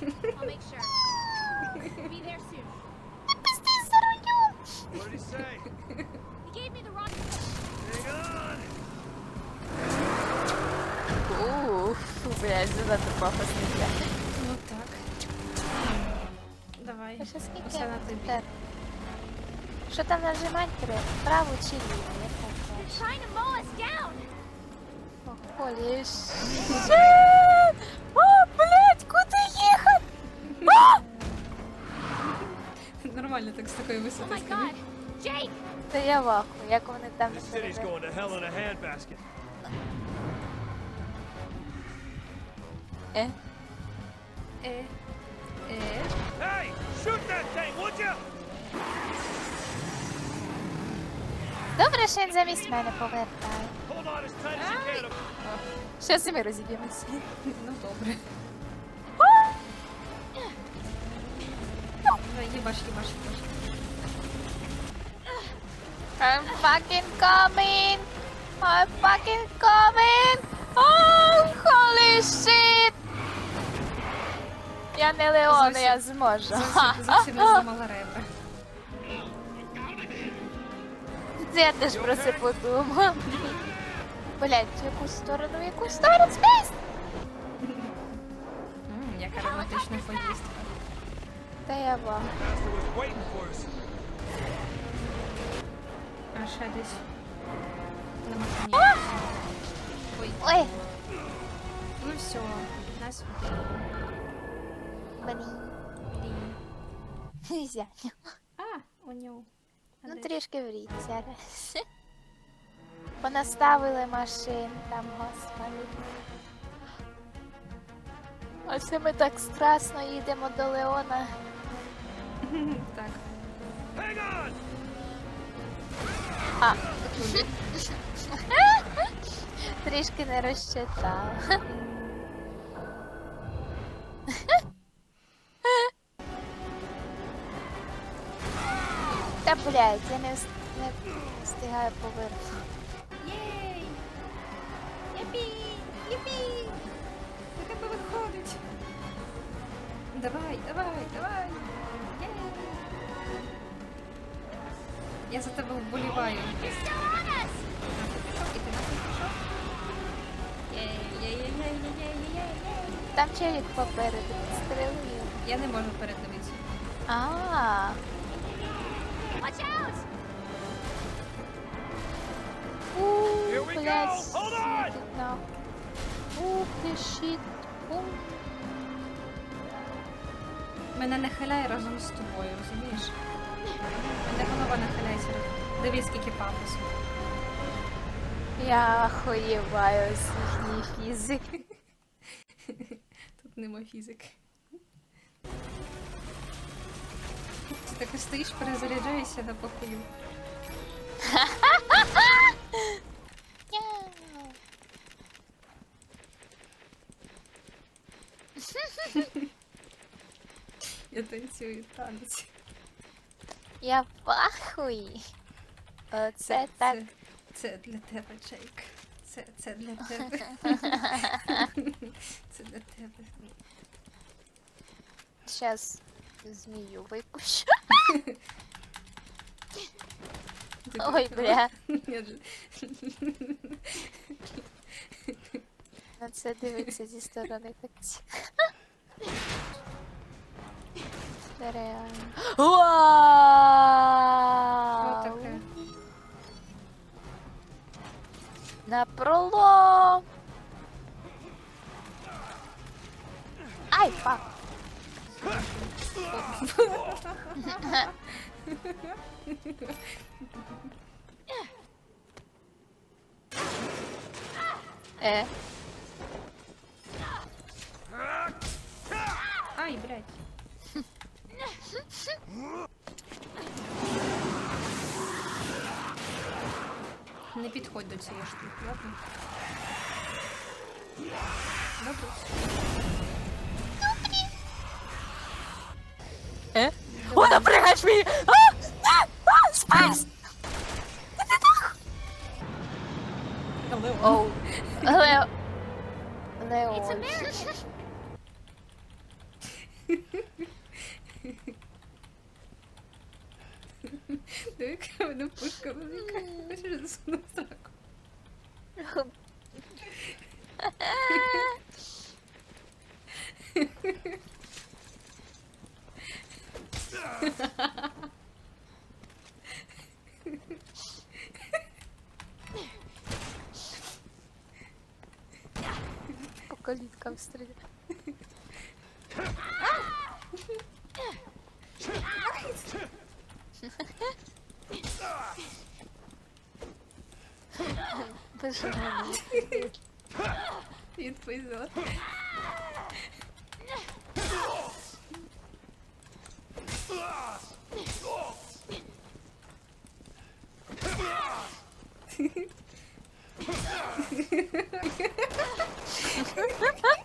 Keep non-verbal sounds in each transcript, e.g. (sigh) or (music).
good. (laughs) I'll make sure. Be there soon. What did he say? He gave me the wrong. Hang on! Ух, блядь, занадто пафосно. блядь. Ну так. Давай. А що скільки? Усе на тобі. Так. Що там нажимати треба? Праву чи ліву? Я так They're бачу. trying to mow us down. Holy (laughs) shit! О, блядь, куди їхати? Нормально так з такої Oh висоти my скажи. god. Та я ваху, як вони там не. Е? Е. Е. Hey! Shoot that thing, would you? Добре, що він замість мене повертає. Hold on as tight as you can. Щас і ми розіб'ємося. Ну добре. Їбаш, їбаш, їбаш. I'm fucking coming! I'm fucking coming! Oh, holy shit! Я не Леон, Зовсім- я зможу. Зовсім, (laughs) зовсім не зламала ребра. Я теж про це подумав. Блять, в яку сторону, в яку сторону спейс? М, Яка романтична поїздка. Us. А ще десь. Ой, Ой, ну все. Нас блін. Нельзя. А, у нього. Ну трішки вріть зараз. Понаставили машин там, господи. А це ми так страсно їдемо до Леона. (laughs) Так. А. (laughs) Трішки не розчитала. (laughs) Та блядь, я не, не встигаю повернути. Єй! Єпі! Єпі! Давай, давай, давай! Єй! Я за тебе вболіваю. Там челік попереду підстрелив. Я не можу передивитися. А, Watch out! у, Here we go. блядь, Hold нахуй. Ух ти щит. Ух. Мене нахиляє разом з тобою, розумієш? Мене голова нахиляється. Дивись, скільки пафосу. Я охуєваю з їхньої фізики. (laughs) Тут нема фізики. Ти так і стоїш, перезаряджаєшся на похую. (laughs) Я танцюю танець. Я в ахуї. Оце так. Це, це для тебе, Джейк. Це, це для (laughs) тебе. це для тебе. Щас змію випущу. Ой, бля. На це дивиться зі сторони так Це реально. Вау! Отаке. На пролом! Ай, фак! (laughs) Е, Ай, блядь. Не підходь до цієї штуки, ладно? Добре. е? Вона пригає мені! А! А! А! Спайс! Оу. Лео. It's Леон. Диви, яка мене пушка велика. Хочеш засуну в (laughs) сраку? По каліткам стріляє. Бажано. Відповізла. Все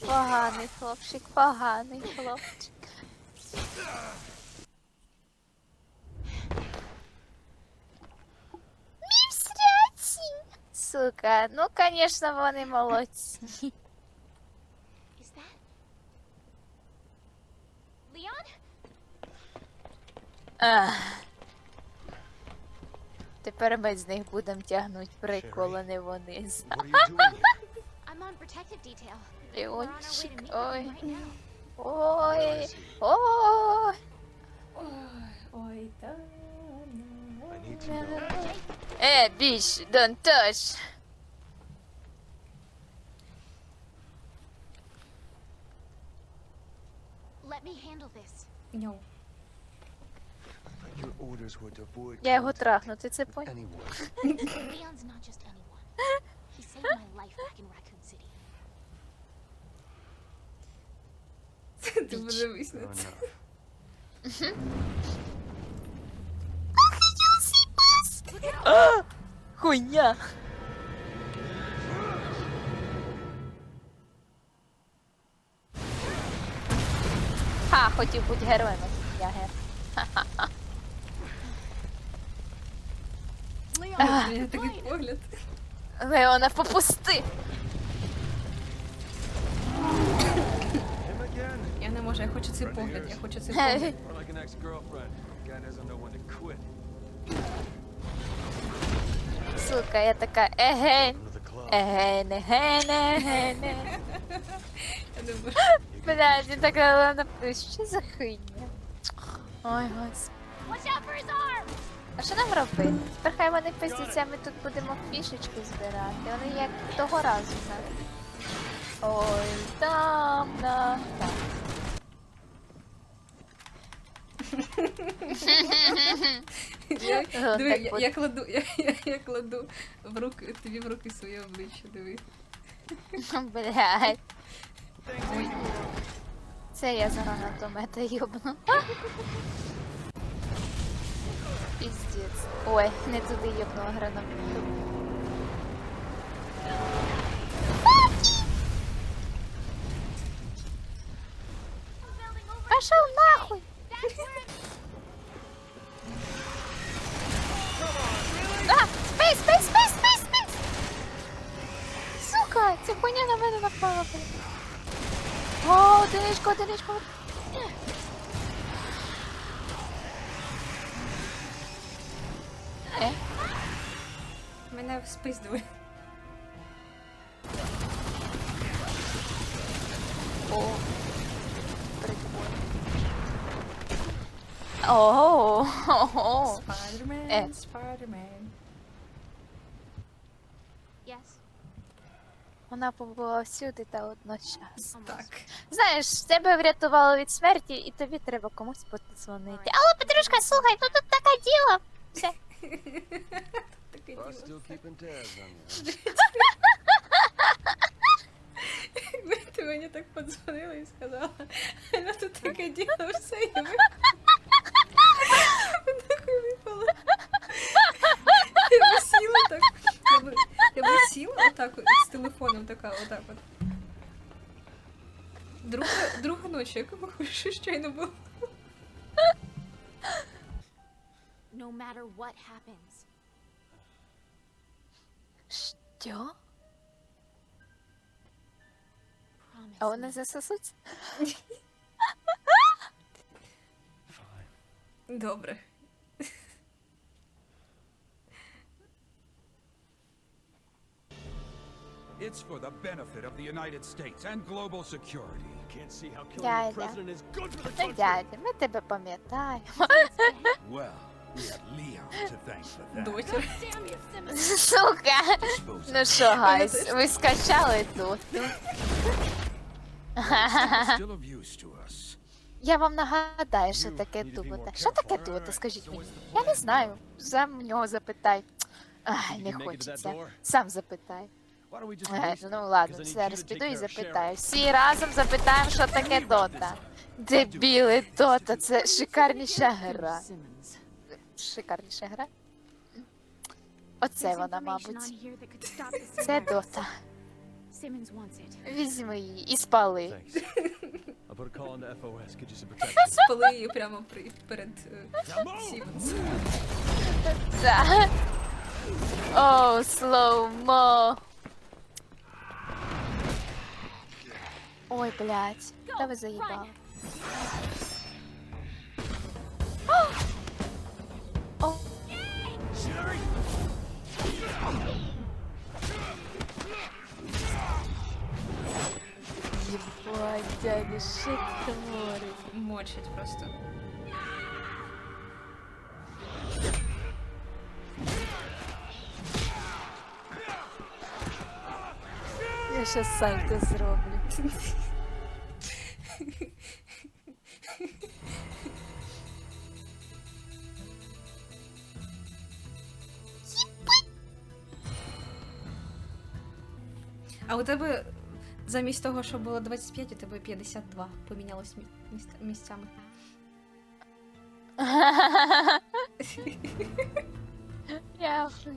Поганий хлопчик, поганий хлопчик. Мій всряці. Сука, ну, конечно, вони молодці. Is that Leon? Ах. Тепер ми з них будемо тягнути прикол, а не вони. з- What are you doing here? I'm on protective detail. We're on our way Леончик, to meet with ой, him right now. ой, ой. Ой, ой, та I need to know. Е, біч, don't touch. Let me handle this. Ньоу. Я його трахну, ти це with. Leon's not just anyone. He saved my life back in Raccoon City. Ти подивись на це. Хуйня. Ха, хотів бути героєм, а я гер. У мене такий погляд. Леона, попусти! Я не можу, я хочу цей погляд, я хочу цей погляд. Сука, я така еген, Go to the club. еген, еген, еген. Я не можу. Блядь, я така Леона, що за хуйня? Ой, господи. Watch out for his arm! А що нам робити? Тепер хай вони пиздяться, ми тут будемо фішечки збирати. Вони як того разу навіть. Ой, там, да, там. Я, диви, так я, я кладу, я, я, я кладу в руки, тобі в руки своє обличчя, диви. (laughs) Блядь. Це я за гранатомета йобну. Піздець. Ой, не туди йобнула гранатомет. Пошел нахуй! А, спейс, спейс, спейс, спейс, спейс! Сука, ця хуйня на мене напала, блін. О, одиничка, одиничка. Е? Мене спиздили. О, прикольно. О, о, Спайдермен, Е. спайдермен. Yes. Вона побула всюди та одночасно. Так. Знаєш, тебе врятувало від смерті, і тобі треба комусь подзвонити. Алло, Петрушка, слухай, ну тут таке діло. Все. Таке діло. still keeping tabs on you. Якби Ти мені так подзвонила і сказала, ну тут таке діло, все, ви... Нахуй випала. Я би сіла так, я би, я би сіла отак от, з телефоном така, отак от. Друга, друга ночі, як що щойно було. matter what happens, Що? promise А вони me. засосуться? Добре. It's for the benefit of the United States and global security. Can't see how killing Yeah, the yeah. president is good for the Ну, country. дядя, ми тебе пам'ятаємо. Well, Simmons! Сука! Ну що, гайс, ви скачали тут? Я вам нагадаю, що таке more Що таке careful. Скажіть мені. Я не знаю. Сам в нього запитай. Ай, не хочеться. Сам запитай. It? Ну ладно, зараз піду і запитаю. Всі разом запитаємо, що таке Дота. Дебіли, Дота, це шикарніша гра. Шикарніша гра. Оце вона, мабуть. Це. Дота. Візьми її і спали. Спали її прямо при, перед е! Сімонсом. Да. О, слоумо. Ой, блядь. Да ви заїбали. Дядя, ти твориш? Мочить просто. Я щас сальто зроблю. А у тебе замість того, що було 25, у тебе 52 помінялось мі- місцями. (laughs) (laughs) Я ахую.